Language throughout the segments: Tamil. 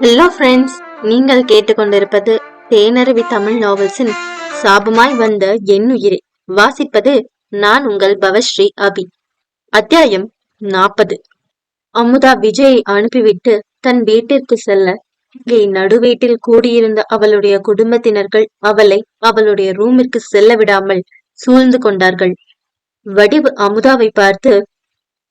ஹலோ ஃப்ரெண்ட்ஸ் நீங்கள் கேட்டுக்கொண்டிருப்பது தேனருவி தமிழ் நாவல்ஸின் சாபமாய் வந்த எண்ணுயிரே வாசிப்பது நான் உங்கள் பவஸ்ரீ அபி. அத்தியாயம் நாற்பது. அமுதா விஜயை அனுப்பிவிட்டு தன் வீட்டிற்கு செல்ல இங்கே நடுவீட்டில் கூடியிருந்த அவளுடைய குடும்பத்தினர்கள் அவளை அவளுடைய ரூமிற்கு செல்ல விடாமல் சூழ்ந்து கொண்டார்கள். வடிவு அமுதாவை பார்த்து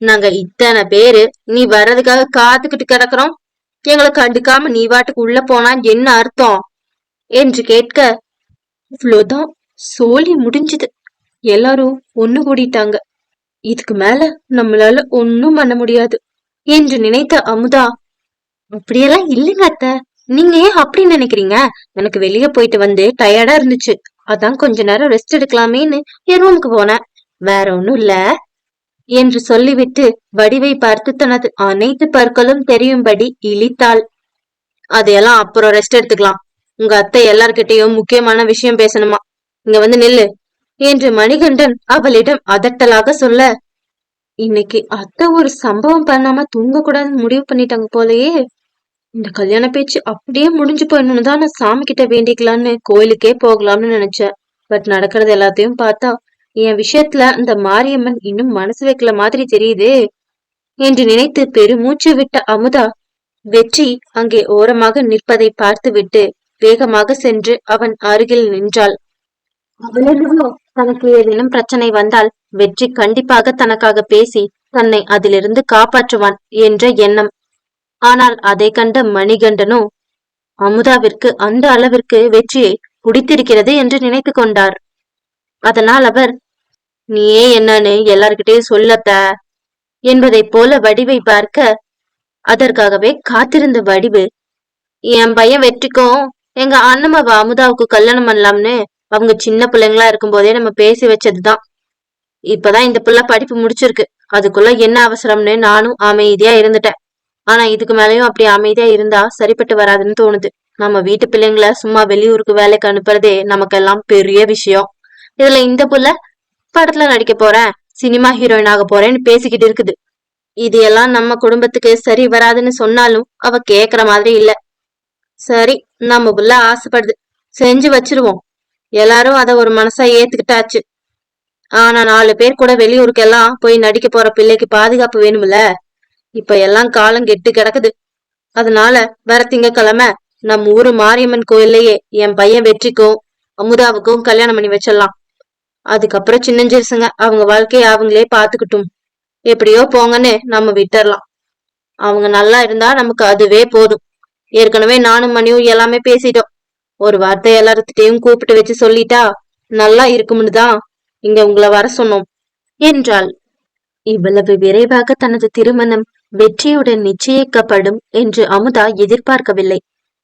நாங்க இத்தனை பேரு நீ வர்றதுக்காக காத்துக்கிட்டு கிடக்குறோம். எங்களை கண்டுக்காம நீ வாட்டுக்கு உள்ள போனா என்ன அர்த்தம்? என்று கேட்க இவ்வளோதான். சோழி முடிஞ்சது. எல்லாரும் ஒண்ணு கூடிட்டாங்க. இதுக்கு மேல நம்மளால ஒன்னும் பண்ண முடியாது என்று நினைத்த அமுதா அப்படியெல்லாம் இல்லைங்க அத்த. நீங்க ஏன் அப்படி நினைக்கிறீங்க? எனக்கு வெளியே போயிட்டு வந்து டயர்டா இருந்துச்சு. அதான் கொஞ்ச நேரம் ரெஸ்ட் எடுக்கலாமேன்னு என் ரூமுக்கு போனேன். வேற ஒண்ணும் இல்ல. என்று சொல்லிவிட்டு வடிவை பார்த்து தனது அனைத்து பற்களும் தெரியும்படி இழித்தாள். அதையெல்லாம் அப்புறம் ரெஸ்ட் எடுத்துக்கலாம். உங்க அத்தை எல்லார்கிட்டையும் முக்கியமான விஷயம் பேசணுமா? இங்க வந்து நில்லு. என்று மணிகண்டன் அவளிடம் அதட்டலாக சொல்ல இன்னைக்கு அத்தை ஒரு சம்பவம் பண்ணாம தூங்க கூடாதுன்னு முடிவு பண்ணிட்டாங்க போலயே. இந்த கல்யாண பேச்சு அப்படியே முடிஞ்சு போயிடணும்னு தான் நான் சாமி கிட்ட வேண்டிக்கலான்னு கோயிலுக்கே போகலாம்னு நினைச்சேன். பட் நடக்கிறது எல்லாத்தையும் பார்த்தா என் விஷயத்துல அந்த மாரியம்மன் இன்னும் மனசு வைக்கல மாதிரி தெரியுது என்று நினைத்து பெருமூச்சு விட்ட அமுதா வெற்றி அங்கே ஓரமாக நிற்பதை பார்த்துவிட்டு வேகமாக சென்று அவன் அருகில் நின்றாள். அவளோ தனக்கு ஏதேனும் பிரச்சனை வந்தால் வெற்றி கண்டிப்பாக தனக்காக பேசி தன்னை அதிலிருந்து காப்பாற்றுவான் என்ற எண்ணம். ஆனால் அதை கண்ட மணிகண்டனோ? அமுதாவிற்கு அந்த அளவிற்கு வெற்றியை பிடித்திருக்கிறது என்று நினைத்து கொண்டார். அதனால் அவர் நீயே என்னன்னு எல்லார்கிட்டே சொல்லத்த? என்பதைப் போல வடிவை பார்க்க அதற்காகவே காத்திருந்த வடிவு. என் பையன் வெற்றிக்கும் எங்க அண்ணமாவ அமுதாவுக்கு கல்யாணம் பண்ணலாம்னு அவங்க சின்ன பிள்ளைங்களா இருக்கும் போதே நம்ம பேசி வச்சதுதான். இப்பதான் இந்த பிள்ளை படிப்பு முடிச்சிருக்கு. அதுக்குள்ள என்ன அவசரம்னு நானும் அமைதியா இருந்துட்டேன். ஆனா இதுக்கு மேலயும் அப்படி அமைதியா இருந்தா சரிப்பட்டு வராதுன்னு தோணுது. நம்ம வீட்டு பிள்ளைங்களை சும்மா வெளியூருக்கு வேலைக்கு அனுப்புறதே நமக்கெல்லாம் பெரிய விஷயம். இதுல இந்த புள்ள படத்துல நடிக்க போறேன் சினிமா ஹீரோயின் ஆக போறேன்னு பேசிக்கிட்டு இருக்குது. இது எல்லாம் நம்ம குடும்பத்துக்கு சரி வராதுன்னு சொன்னாலும் அவ கேக்குற மாதிரி இல்ல. சரி நம்ம புள்ள ஆசைப்படுது. செஞ்சு வச்சிருவோம். எல்லாரும் அத ஒரு மனசா ஏத்துக்கிட்டாச்சு. ஆனா நாலு பேர் கூட வெளியூருக்கெல்லாம் போய் நடிக்க போற பிள்ளைக்கு பாதுகாப்பு வேணும்ல? இப்ப எல்லாம் காலம் கெட்டு கிடக்குது. அதனால வர திங்கக்கிழமை நம்ம ஊரு மாரியம்மன் கோயில்லையே என் பையன் வெற்றிக்கும் அமுதாவுக்கும் கல்யாணம் பண்ணி வச்சிடலாம். அதுக்கப்புறம் சின்னஞ்சிறுசுங்க அவங்க வாழ்க்கைய அவங்களே பாத்துக்கிட்டும் எப்படியோ போங்கன்னு நம்ம விட்டுறலாம். அவங்க நல்லா இருந்தா நமக்கு அதுவே போதும். ஏற்கனவே நானும் மணியும் எல்லாமே பேசிட்டோம். ஒரு வார்த்தை எல்லார்த்திட்டையும் கூப்பிட்டு வச்சு சொல்லிட்டா நல்லா இருக்கும்னு தான் இங்க உங்களை வர சொன்னோம். என்றாள். இவ்வளவு விரைவாக தனது திருமணம் வெற்றியுடன் நிச்சயிக்கப்படும் என்று அமுதா எதிர்பார்க்கவில்லை.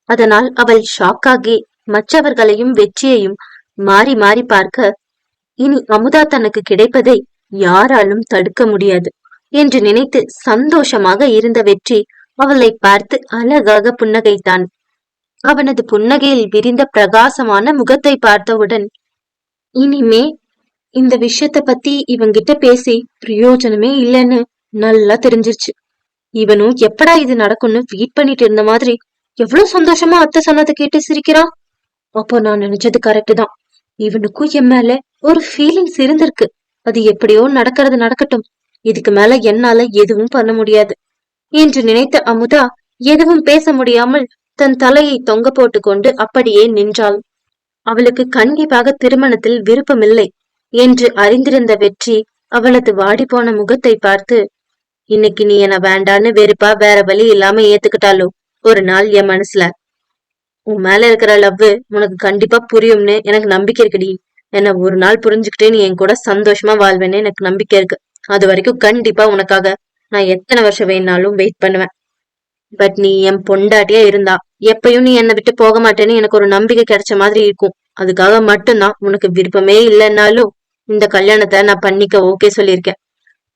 அதனால் அவள் ஷாக்காகி மற்றவர்களையும் வெற்றியையும் மாறி மாறி பார்க்க இனி அமுதா தனக்கு கிடைப்பதை யாராலும் தடுக்க முடியாது என்று நினைத்து சந்தோஷமாக இருந்த வெற்றி அவளை பார்த்து அழகாக புன்னகைத்தான். அவனது புன்னகையில் விரிந்த பிரகாசமான முகத்தை பார்த்தவுடன் இனிமே இந்த விஷயத்த பத்தி இவங்கிட்ட பேசி பிரயோஜனமே இல்லைன்னு நல்லா தெரிஞ்சிருச்சு. இவனும் எப்படா இது நடக்கும்னு வெயிட் பண்ணிட்டு இருந்த மாதிரி எவ்வளவு சந்தோஷமா அத்தை சொன்னதை கேட்டு சிரிக்கிறான் அப்போ நான் நினைச்சது கரெக்ட் தான். இவனுக்கும் என் மேல ஒரு ஃபீலிங்ஸ் இருந்திருக்கு. அது எப்படியோ நடக்கிறது நடக்கட்டும். இதுக்கு மேல என்னால எதுவும் பண்ண முடியாது. என்று நினைத்த அமுதா எதுவும் பேச முடியாமல் தன் தலையை தொங்க போட்டு கொண்டு அப்படியே நின்றாள். அவளுக்கு கண்டிப்பாக திருமணத்தில் விருப்பமில்லை என்று அறிந்திருந்த வெற்றி அவளது வாடிப்போன முகத்தை பார்த்து இன்னைக்கு நீ என்ன வேண்டான்னு வெறுப்பா வேற வழி இல்லாம ஏத்துக்கிட்டாலும் ஒரு நாள் என் மனசுல உன் மேல இருக்கிற லவ் உனக்கு கண்டிப்பா புரியும்னு எனக்கு நம்பிக்கை இருக்குடி. என்ன ஒரு நாள் புரிஞ்சுக்கிட்டு நீ என் கூட சந்தோஷமா வாழ்வேன்னு எனக்கு நம்பிக்கை இருக்கு. அது வரைக்கும் கண்டிப்பா உனக்காக நான் எத்தனை வருஷம் வேணாலும் வெயிட் பண்ணுவேன். பட் நீ என் பொண்டாட்டியா இருந்தா எப்பயும் நீ என்னை விட்டு போக மாட்டேன்னு எனக்கு ஒரு நம்பிக்கை கிடைச்ச மாதிரி இருக்கும். அதுக்காக மட்டும்தான் உனக்கு விருப்பமே இல்லைன்னாலும் இந்த கல்யாணத்தை நான் பண்ணிக்க ஓகே சொல்லியிருக்கேன்.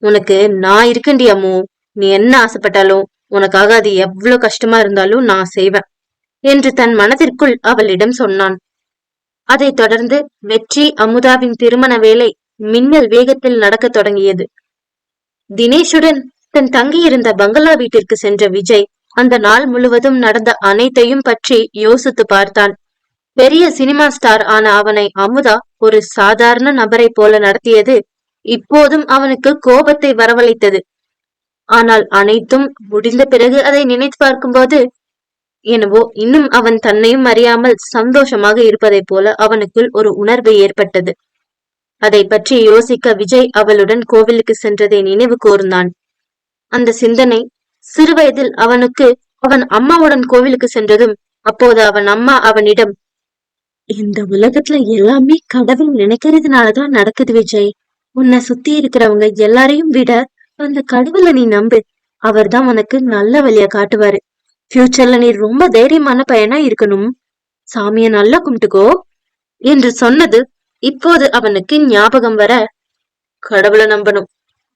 உனக்கு நான் இருக்கண்டி அம்மு. நீ என்ன ஆசைப்பட்டாலும் உனக்காக அது எவ்வளவு கஷ்டமா இருந்தாலும் நான் செய்வேன். என்று தன் மனதிற்குள் அவளிடம் சொன்னான். அதைத் தொடர்ந்து வெற்றி அமுதாவின் திருமண வேலை மின்னல் வேகத்தில் நடக்கத் தொடங்கியது. தினேஷுடன் தன் தங்கியிருந்த பங்களா வீட்டிற்கு சென்ற விஜய் அந்த நாள் முழுவதும் நடந்த அனைத்தையும் பற்றி யோசித்து பார்த்தான். பெரிய சினிமா ஸ்டார் ஆன அவனை அமுதா ஒரு சாதாரண நபரை போல நடத்தியது இப்போதும் அவனுக்கு கோபத்தை வரவழைத்தது. ஆனால் அனைத்தும் முடிந்த பிறகு அதை நினைத்து பார்க்கும்போது எனவோ இன்னும் அவன் தன்னையும் அறியாமல் சந்தோஷமாக இருப்பதைப் போல அவனுக்குள் ஒரு உணர்வு ஏற்பட்டது. அதை பற்றி யோசிக்க விஜய் அவளுடன் கோவிலுக்கு சென்றதை நினைவு கூர்ந்தான். அந்த சிந்தனை சிறுவயதில் அவனுக்கு அவன் அம்மாவுடன் கோவிலுக்கு சென்றதும் அப்போது அவன் அம்மா அவனிடம் இந்த உலகத்துல எல்லாமே கடவுள் நினைக்கிறதுனாலதான் நடக்குது விஜய். உன்னை சுத்தி இருக்கிறவங்க எல்லாரையும் விட அந்த கடவுளை நீ நம்பு. அவர்தான் உனக்கு நல்ல வழிய காட்டுவாரு. ஃபியூச்சர்ல நீ ரொம்ப தைரியமான பையனா இருக்கணும். சாமிய நல்லா கும்பிட்டுக்கோ. என்று சொன்னது இப்போது அவனுக்கு ஞாபகம் வர கடவுளை நம்பணும்.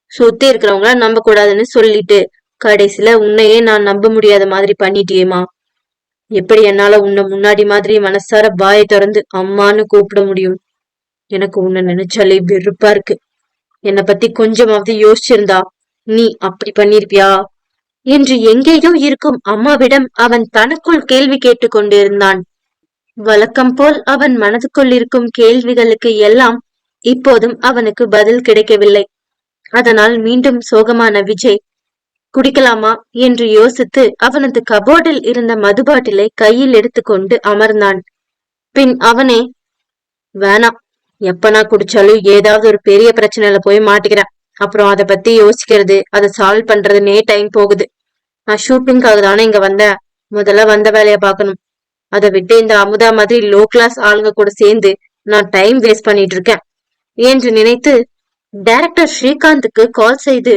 சுத்தி இருக்கிறவங்கள நம்ப கூடாதுன்னு சொல்லிட்டு கடைசியில உன்னையே நான் நம்ப முடியாத மாதிரி பண்ணிட்டியேமா எப்படி என்னால உன்னை முன்னாடி மாதிரி மனசார வாயை திறந்து அம்மான்னு கூப்பிட முடியும்? எனக்கு உன்னை நினைச்சாலே வெறுப்பா இருக்கு. என்னை பத்தி கொஞ்சமாவது யோசிச்சிருந்தா நீ அப்படி பண்ணிருப்பியா? என்று எங்கேயோ இருக்கும் அம்மாவிடம் அவன் தனக்குள் கேள்வி கேட்டுக் கொண்டிருந்தான் வழக்கம் போல் அவன் மனதுக்குள் இருக்கும் கேள்விகளுக்கு எல்லாம் இப்போதும் அவனுக்கு பதில் கிடைக்கவில்லை. அதனால் மீண்டும் சோகமான விஜய் குடிக்கலாமா என்று யோசித்து அவனது கபோர்டில் இருந்த மதுபாட்டிலை கையில் எடுத்துக்கொண்டு அமர்ந்தான். பின் அவனே வேணாம். எப்ப நான் குடிச்சாலும் ஏதாவது ஒரு பெரிய பிரச்சனையில போய் மாட்டிக்கிறேன். அப்புறம் அதை பத்தி யோசிக்கிறது அதை சால்வ் பண்றதுனே டைம் போகுது. நான் ஷூட்டிங்காக தானே இங்க வந்தேன். முதல்ல வந்த வேலையை பார்க்கணும். அதை விட்டு இந்த அமுதா மாதிரி லோ கிளாஸ் ஆளுங்க கூட சேர்ந்து நான் டைம் வேஸ்ட் பண்ணிட்டு இருக்கேன். என்று நினைத்து டைரக்டர் ஸ்ரீகாந்துக்கு கால் செய்து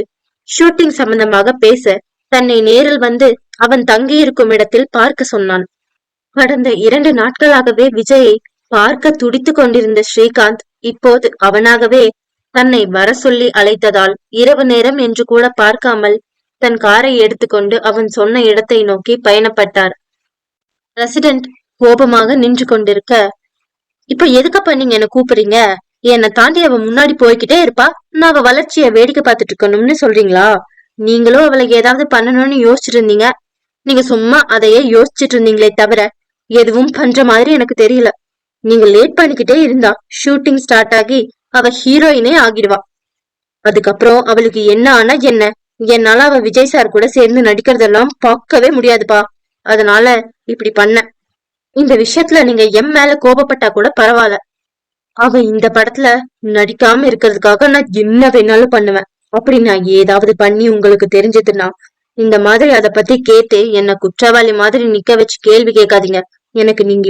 ஷூட்டிங் சம்பந்தமாக பேச தன்னை நேரில் வந்து அவன் தங்கியிருக்கும் இடத்தில் பார்க்க சொன்னான். கடந்த இரண்டு நாட்களாகவே விஜயை பார்க்க துடித்து கொண்டிருந்த ஸ்ரீகாந்த் இப்போது அவனாகவே தன்னை வர சொல்லி அழைத்ததால் இரவு நேரம் என்று கூட பார்க்காமல் தன் காரை எடுத்துக்கொண்டு அவன் சொன்ன இடத்தை நோக்கி பயணப்பட்டார். பிரசிடென்ட் கோபமாக நின்று கொண்டிருக்க இப்ப எதுக்கப்ப நீங்க என்ன கூப்பிடுறீங்க? என்னை தாண்டி அவ முன்னாடி போய்கிட்டே இருப்பா? நான் அவ வளர்ச்சிய வேடிக்கை பார்த்துட்டு இருக்கணும்னு சொல்றீங்களா? நீங்களும் அவளை ஏதாவது பண்ணணும்னு யோசிச்சுட்டு இருந்தீங்க நீங்க சும்மா அதையே யோசிச்சுட்டு இருந்தீங்களே தவிர எதுவும் பண்ற மாதிரி எனக்கு தெரியல. நீங்க லேட் பண்ணிக்கிட்டே இருந்தா ஷூட்டிங் ஸ்டார்ட் ஆகி அவ ஹீரோயினே ஆகிடுவா. அதுக்கப்புறம் அவளுக்கு என்ன ஆனா என்ன? என்னால அவ விஜய் சார் கூட சேர்ந்து நடிக்கிறதெல்லாம் பார்க்கவே முடியாதுப்பா. அதனால இப்படி பண்ண. இந்த விஷயத்துல நீங்க எம் மேல கோபப்பட்டா கூட பரவாயில்ல. அவ இந்த படத்துல நடிக்காம இருக்கிறதுக்காக நான் என்ன வேணாலும் பண்ணுவேன். அப்படி நான் ஏதாவது பண்ணி உங்களுக்கு தெரிஞ்சதுன்னா இந்த மாதிரி அத பத்தி கேட்டு என்ன குற்றவாளி மாதிரி நிக்க வச்சு கேள்வி கேட்காதீங்க. எனக்கு நீங்க